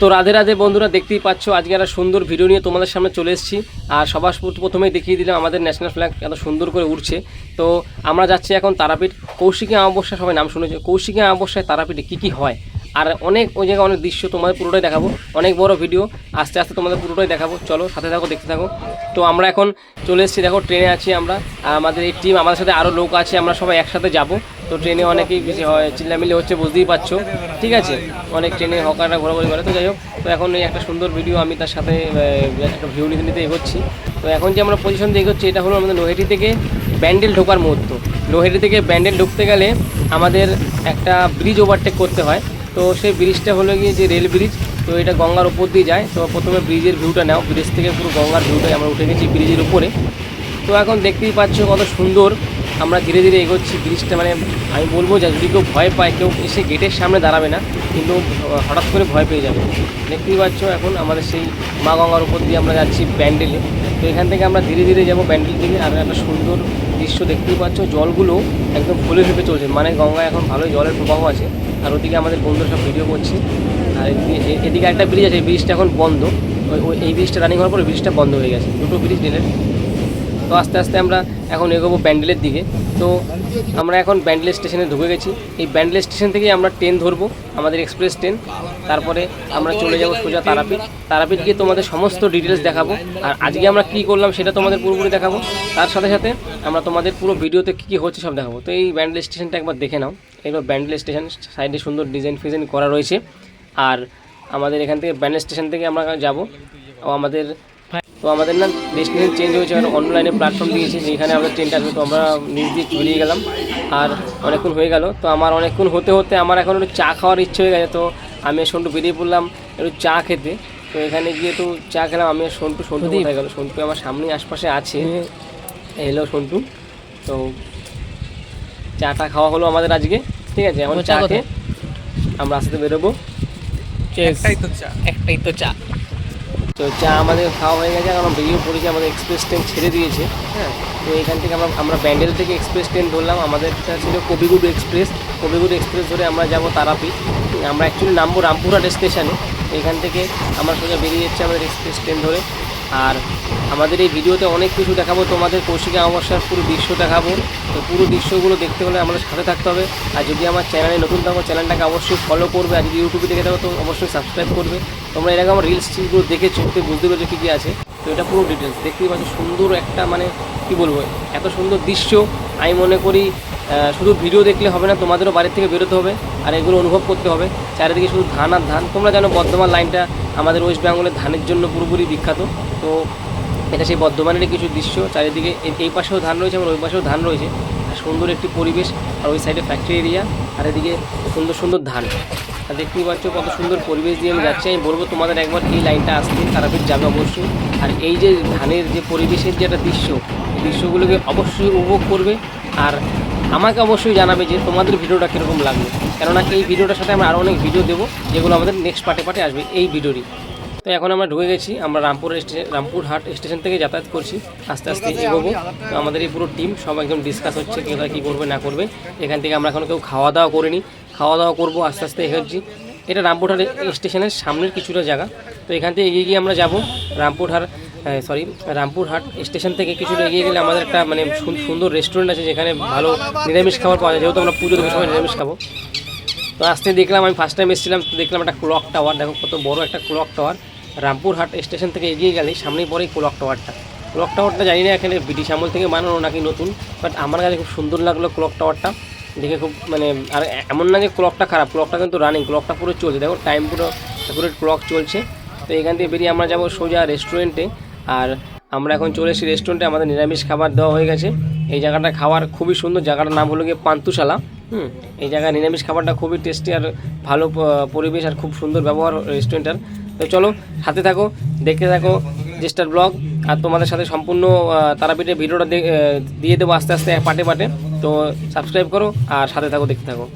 তো রাধে রাধে বন্ধুরা, দেখতেই পাচ্ছ, আজকে একটা সুন্দর ভিডিও নিয়ে তোমাদের সামনে চলে এসেছি। আর সবার প্রথমেই দেখিয়ে দিলাম, আমাদের ন্যাশনাল ফ্ল্যাগ এত সুন্দর করে উঠছে তো আমরা যাচ্ছি এখন তারাপীঠ, কৌশিকী অমাবস্যা, সবাই নাম শুনেছে, কৌশিকী অমাবস্যায় তারাপীঠে কী কী হয়? আর অনেক ওই জায়গায় অনেক দৃশ্য তোমাদের পুরোটাই দেখাবো, অনেক বড় ভিডিও আস্তে আস্তে তোমাদের পুরোটাই দেখাবো। চলো, সাথে থাকো, দেখতে থাকো। তো আমরা এখন চলে এসেছি, দেখো, ট্রেনে আছি আমরা। আমাদের এই টিম আমাদের সাথে আরও লোক আছে, আমরা সবাই একসাথে যাব। তো ট্রেনে অনেকেই বেশি হয়, চিল্লামিল্লি হচ্ছে, বুঝতেই পারছ। ঠিক আছে? অনেক ট্রেনে হকাররা ঘোরাঘুরি করে। তো যাই হোক, তো এখন এই একটা সুন্দর ভিডিও আমি তার সাথে একটা ভিউ নিতে নিতে এগোচ্ছি। তো এখন যে আমরা পজিশন দিয়ে এগোচ্ছি, এটা হলো আমাদের লোহেটি থেকে ব্যান্ডেল ঢোকার মুহূর্ত। লোহেটি থেকে ব্যান্ডেল ঢুকতে গেলে আমাদের একটা ব্রিজ ওভারটেক করতে হয়। তো সেই ব্রিজটা হলো গিয়ে যে রেল ব্রিজ তো এটা গঙ্গার উপর দিয়ে যায়। তো প্রথমে ব্রিজের ভিউটা নাও। ব্রিজ থেকে পুরো গঙ্গার ভিউটাই আমরা উঠে গেছি ব্রিজের উপরে। তো এখন দেখতেই পাচ্ছ কত সুন্দর আমরা ধীরে ধীরে এগোচ্ছি, ব্রিজটা মানে আমি বলব যে যদি কেউ ভয় পায়, কেউ এসে গেটের সামনে দাঁড়াবে না, কিন্তু হঠাৎ করে ভয় পেয়ে যাবে। দেখতেই পাচ্ছ এখন আমাদের সেই মা গঙ্গার উপর দিয়ে আমরা যাচ্ছি ব্যান্ডেলে তো এখান থেকে আমরা ধীরে ধীরে যাব ব্যান্ডেল থেকে, আর একটা সুন্দর দৃশ্য দেখতেই পাচ্ছ, জলগুলো একদম ফুলে ফেপে চলছে। মানে গঙ্গায় এখন ভালোই জলের প্রবাহ আছে, আর ওদিকে আমাদের বন্ধুরা সব ভিডিও করছে। আর এদিকে- একটা ব্রিজ আছে, এই ব্রিজটা এখন বন্ধ। ওই এই ব্রিজটা রানিং হওয়ার পর ব্রিজটা বন্ধ হয়ে গেছে। দুটো ব্রিজ রেলের তো আস্তে আস্তে আমরা এখন এগোবো ব্যান্ডেলের দিকে। তো আমরা এখন ব্যান্ডেল স্টেশনে ঢুকে গেছি। এই ব্যান্ডেল স্টেশন থেকেই আমরা ট্রেন ধরবো, আমাদের এক্সপ্রেস ট্রেন। তারপরে আমরা চলে যাব সোজা তারাপীঠ। তারাপীঠ গিয়ে তোমাদের সমস্ত ডিটেলস দেখাবো। আর আজকে আমরা কী করলাম সেটা তোমাদের পুরোপুরি দেখাবো। তার সাথে সাথে আমরা তোমাদের পুরো ভিডিওতে কী কী হচ্ছে সব দেখাবো। তো এই ব্যান্ডেল স্টেশনটা একবার দেখে নাও। এবার ব্যান্ডেল স্টেশন সাইডে সুন্দর ডিজাইন ফিজাইন করা রয়েছে। আর আমাদের এখান থেকে ব্যান্ডেল স্টেশন থেকে আমরা যাব। আমাদের তো আমাদের না ডেস্টিনেশন চেঞ্জ হয়েছে কারণ অনলাইনে প্ল্যাটফর্ম দিয়েছে যেখানে আমাদের ট্রেনটা আসবে তো আমরা নিজ দিয়ে বেরিয়ে গেলাম। আর অনেকক্ষণ হয়ে গেল তো আমার অনেকক্ষণ হতে হতে আমার এখন একটু চা খাওয়ার ইচ্ছে হয়ে গেছে তো আমি সন্টু বেরিয়ে পড়লাম একটু চা খেতে। তো এখানে গিয়ে একটু চা খেলাম আমি সন্টু সন্টু কোথায় গেল? সন্টু আমার সামনেই আশপাশে আছে। এলো সন্টু। তো চাটা খাওয়া হলো আমাদের আজকে ঠিক আছে? এখন চা খেয়ে আমরা আস্তে বেরোবো। একটাই তো চা। একটাই তো চা। তো চা আমাদের খাওয়া হয়ে গেছে আমরা বেরিয়ে পড়েছি, আমাদের এক্সপ্রেস ট্রেন ছেড়ে দিয়েছে হ্যাঁ? তো এখান থেকে আমরা আমরা ব্যান্ডেল থেকে এক্সপ্রেস ট্রেন ধরলাম, আমাদেরটা ছিল কবিগুরু এক্সপ্রেস কবিগুরু এক্সপ্রেস ধরে আমরা যাব তারাপীঠ। আমরা অ্যাকচুয়ালি নামবো রামপুরহাট স্টেশনে এখান থেকে আমরা সোজা বেরিয়ে যাচ্ছে আমাদের এক্সপ্রেস ট্রেন ধরে। আর আমাদের এই ভিডিওতে অনেক কিছু দেখাবো। তোমাদের কৌশিকী অমাবস্যার পুরো দৃশ্য দেখাবো। তো পুরো দৃশ্যগুলো দেখতে হলে আমাদের সাথে থাকতে হবে। আর যদি আমার চ্যানেলে নতুন থাকো, চ্যানেলটাকে অবশ্যই ফলো করবে। আর যদি ইউটিউবে দেখে থাকো, তো অবশ্যই সাবস্ক্রাইব করবে। তোমরা এর আগে আমার রিলসগুলো দেখেছ, তো বুঝতে পেরেছ কী কী আছে। তো এটা পুরো ডিটেলস দেখতেই পাচ্ছ সুন্দর একটা মানে কি বলব, এত সুন্দর দৃশ্য। আমি মনে করি শুধু ভিডিও দেখলে হবে না, তোমাদেরও বাড়ির থেকে বেরোতে হবে। আর এগুলো অনুভব করতে হবে। চারিদিকে শুধু ধান আর ধান। তোমরা জানো বর্ধমান লাইনটা আমাদের ওয়েস্ট বেঙ্গলের ধানের জন্য পুরোপুরি বিখ্যাত। তো এটা সেই বর্ধমানেরই কিছু দৃশ্য, চারিদিকে এই পাশেও ধান রয়েছে এবং ওই পাশেও ধান রয়েছে। সুন্দর একটি পরিবেশ, আর ওই সাইডে ফ্যাক্টরি এরিয়া আর এদিকে সুন্দর সুন্দর ধান। আর দেখতেই পাচ্ছ কত সুন্দর পরিবেশ দিয়ে আমি যাচ্ছি। আমি বলব তোমাদের একবার এই লাইনটা আসতে, তারাপীঠ যাবে অবশ্যই। আর এই যে ধানের যে পরিবেশের যে একটা দৃশ্য, এই দৃশ্যগুলোকে অবশ্যই উপভোগ করবে। আর আমাকে অবশ্যই জানাবে যে তোমাদের ভিডিওটা কীরকম লাগবে কেননা এই ভিডিওটার সাথে আমরা আরও অনেক ভিডিও দেবো, যেগুলো আমাদের নেক্সট পার্টে পার্টে আসবে। এই ভিডিওরই তো এখন আমরা ঢুকে গেছি, আমরা রামপুর রামপুরহাট স্টেশন থেকে যাতায়াত করছি, আস্তে আস্তে এগোবো। আমাদের এই পুরো টিম সব একদম ডিসকাস হচ্ছে কোথায় কী করবে, না করবে। এখান থেকে আমরা এখনও কেউ খাওয়া দাওয়া করিনি। খাওয়া দাওয়া করব, আস্তে আস্তে এগোচ্ছি। এটা রামপুরহাট স্টেশনের সামনের কিছুটা জায়গা। তো এখান থেকে এগিয়ে গিয়ে আমরা যাব। রামপুরহাট সরি রামপুরহাট স্টেশন থেকে কিছুটা এগিয়ে গেলে আমাদের একটা মানে সুন- সুন্দর রেস্টুরেন্ট আছে যেখানে ভালো নিরামিষ খাবার পাওয়া যায়। যেহেতু আমরা পুজো সময় নিরামিষ খাব। তো আসতে দেখলাম, আমি ফার্স্ট টাইম এসেছিলাম দেখলাম একটা ক্লক টাওয়ার দেখো কত বড় একটা ক্লক টাওয়ার রামপুরহাট স্টেশন থেকে এগিয়ে গেলেই সামনেই পরেই ক্লক টাওয়ারটা ক্লক টাওয়ারটা জানি না এখানে ব্রিটিশ আমল থেকে বানানো নাকি নতুন বাট আমার কাছে খুব সুন্দর লাগল ক্লক টাওয়ারটা দেখে খুব মানে আর এমন না যে ক্লকটা খারাপ ক্লকটা কিন্তু রানিং ক্লকটা পুরো চলছে। দেখো টাইম পুরো অ্যাকুরেট ক্লক চলছে। তো এখান থেকে বেরিয়ে আমরা যাব সোজা রেস্টুরেন্টে আর আমরা এখন চলে এসেছি রেস্টুরেন্টে আমাদের নিরামিষ খাবার দেওয়া হয়ে গেছে। এই জায়গাটা খাওয়ার খুবই সুন্দর। জায়গাটার নাম হলো গিয়ে পান্তুশালা। হুম, এই জায়গায় নিরামিষ খাবারটা খুবই টেস্টি আর ভালো পরিবেশ আর খুব সুন্দর ব্যবহার রেস্টুরেন্টটার তো চলো, হাতে থাকো, দেখতে থাকো জেস্টার ব্লগ। আর তোমাদের সাথে সম্পূর্ণ তারাপীঠের ভিডিওটা দিয়ে দেবো আস্তে আস্তে, পাটে পাটে। তো সাবস্ক্রাইব করো আর সাথে থাকো, দেখতে থাকো।